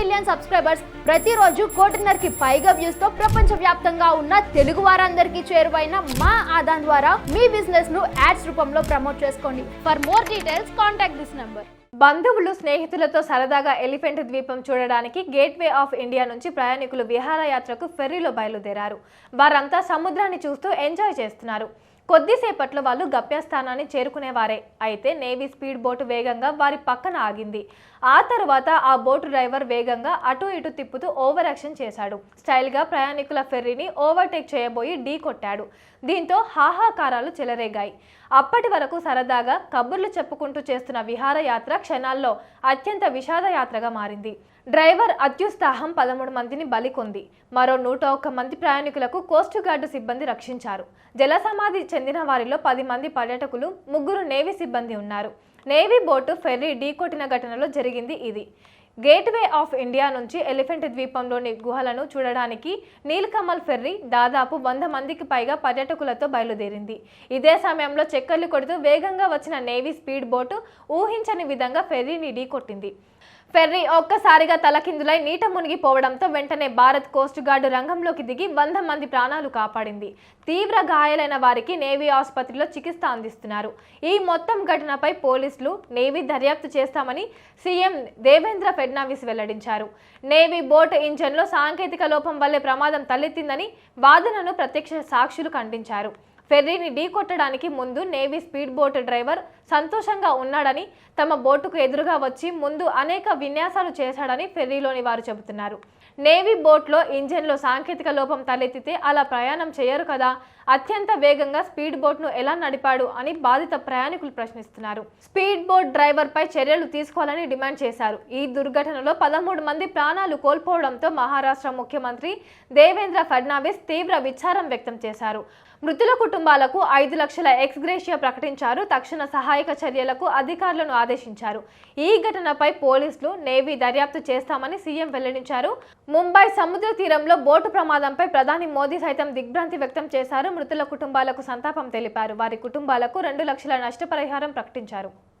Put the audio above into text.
Million subscribers ప్రతిరోజు కోటిన్నరకి పైగా వ్యూస్తో ప్రపంచ వ్యాప్తంగా ఉన్న తెలుగు వారందరికీ చేరువైన మా ఆదాన్ ద్వారా మీ బిజినెస్ను యాడ్స్ రూపంలో ప్రమోట్ చేసుకోండి. For more details contact this number బంధువులు స్నేహితులతో సరదాగా ఎలిఫెంట్ ద్వీపం చూడడానికి గేట్వే ఆఫ్ ఇండియా నుంచి ప్రయాణికులు విహారయాత్రకు ఫెర్రీలో బయలుదేరారు. వారంతా సముద్రాన్ని చూస్తూ ఎంజాయ్ చేస్తున్నారు. కొద్దిసేపట్లో వాళ్ళు గమ్యస్థానాన్ని చేరుకునేవారే. అయితే నేవీ స్పీడ్ బోటు వేగంగా వారి పక్కన ఆగింది. ఆ తర్వాత ఆ బోటు డ్రైవర్ వేగంగా అటు ఇటు తిప్పుతూ ఓవర్ యాక్షన్ చేశాడు. స్టైల్గా ప్రయాణికుల ఫెర్రీని ఓవర్టేక్ చేయబోయి ఢీ కొట్టాడు. దీంతో హాహాకారాలు చెలరేగాయి. అప్పటి వరకు సరదాగా కబుర్లు చెప్పుకుంటూ చేస్తున్న విహారయాత్ర క్షణాల్లో అత్యంత విషాదయాత్రగా మారింది. డ్రైవర్ అత్యుత్సాహం పదమూడు మందిని బలికొంది. మరో నూట ఒక్క మంది ప్రయాణికులకు కోస్ట్ గార్డు సిబ్బంది రక్షించారు. జలసమాధి చెందిన వారిలో పది మంది పర్యాటకులు ముగ్గురు నేవీ సిబ్బంది ఉన్నారు. నేవీ బోటు ఫెర్రీ ఢీకొట్టిన ఘటనలో జరిగింది ఇది. గేట్వే ఆఫ్ ఇండియా నుంచి ఎలిఫెంట్ ద్వీపంలోని గుహలను చూడడానికి నీలకమల్ ఫెర్రీ దాదాపు వంద మందికి పైగా పర్యాటకులతో బయలుదేరింది. ఇదే సమయంలో చెక్కర్లు కొడుతూ వేగంగా వచ్చిన నేవీ స్పీడ్ బోటు ఊహించని విధంగా ఫెర్రీని ఢీకొట్టింది. ఫెర్రీ ఒక్కసారిగా తలకిందులై నీట మునిగిపోవడంతో వెంటనే భారత్ కోస్ట్ గార్డు రంగంలోకి దిగి వంద మంది ప్రాణాలు కాపాడింది. తీవ్ర గాయాలైన వారికి నేవీ ఆసుపత్రిలో చికిత్స అందిస్తున్నారు. ఈ మొత్తం ఘటనపై పోలీసులు నేవీ దర్యాప్తు చేస్తామని సీఎం దేవేంద్ర ఫెడ్ ఫడ్నవీస్ వెల్లడించారు. నేవీ బోట్ ఇంజన్లో సాంకేతిక లోపం వల్లే ప్రమాదం తలెత్తిందని వాదనను ప్రత్యక్ష సాక్షులు ఖండించారు. ఫెర్రీని ఢీకొట్టడానికి ముందు నేవీ స్పీడ్ బోట్ డ్రైవర్ సంతోషంగా ఉన్నాడని తమ బోటుకు ఎదురుగా వచ్చి ముందు అనేక విన్యాసాలు చేశాడని ఫెర్రీలోని వారు చెబుతున్నారు. నేవీ బోట్లో ఇంజన్లో సాంకేతిక లోపం తలెత్తితే అలా ప్రయాణం చేయరు కదా? అత్యంత వేగంగా స్పీడ్ బోట్ను ఎలా నడిపాడు అని బాధిత ప్రయాణికులు ప్రశ్నిస్తున్నారు. స్పీడ్ బోట్ డ్రైవర్పై చర్యలు తీసుకోవాలని డిమాండ్ చేశారు. ఈ దుర్ఘటనలో పదమూడు మంది ప్రాణాలు కోల్పోవడంతో మహారాష్ట్ర ముఖ్యమంత్రి దేవేంద్ర ఫడ్నావిస్ తీవ్ర విచారం వ్యక్తం చేశారు. మృతుల కుటుంబాలకు ఐదు లక్షల ఎక్స్గ్రేషియా ప్రకటించారు. తక్షణ సహాయక చర్యలకు అధికారులను ఆదేశించారు. ఈ ఘటనపై పోలీసులు నేవీ దర్యాప్తు చేస్తామని సీఎం వెల్లడించారు. ముంబై సముద్ర తీరంలో బోటు ప్రమాదంపై ప్రధాని మోదీ సైతం దిగ్భ్రాంతి వ్యక్తం చేశారు. మృతుల కుటుంబాలకు సంతాపం తెలిపారు. వారి కుటుంబాలకు రెండు లక్షల నష్టపరిహారం ప్రకటించారు.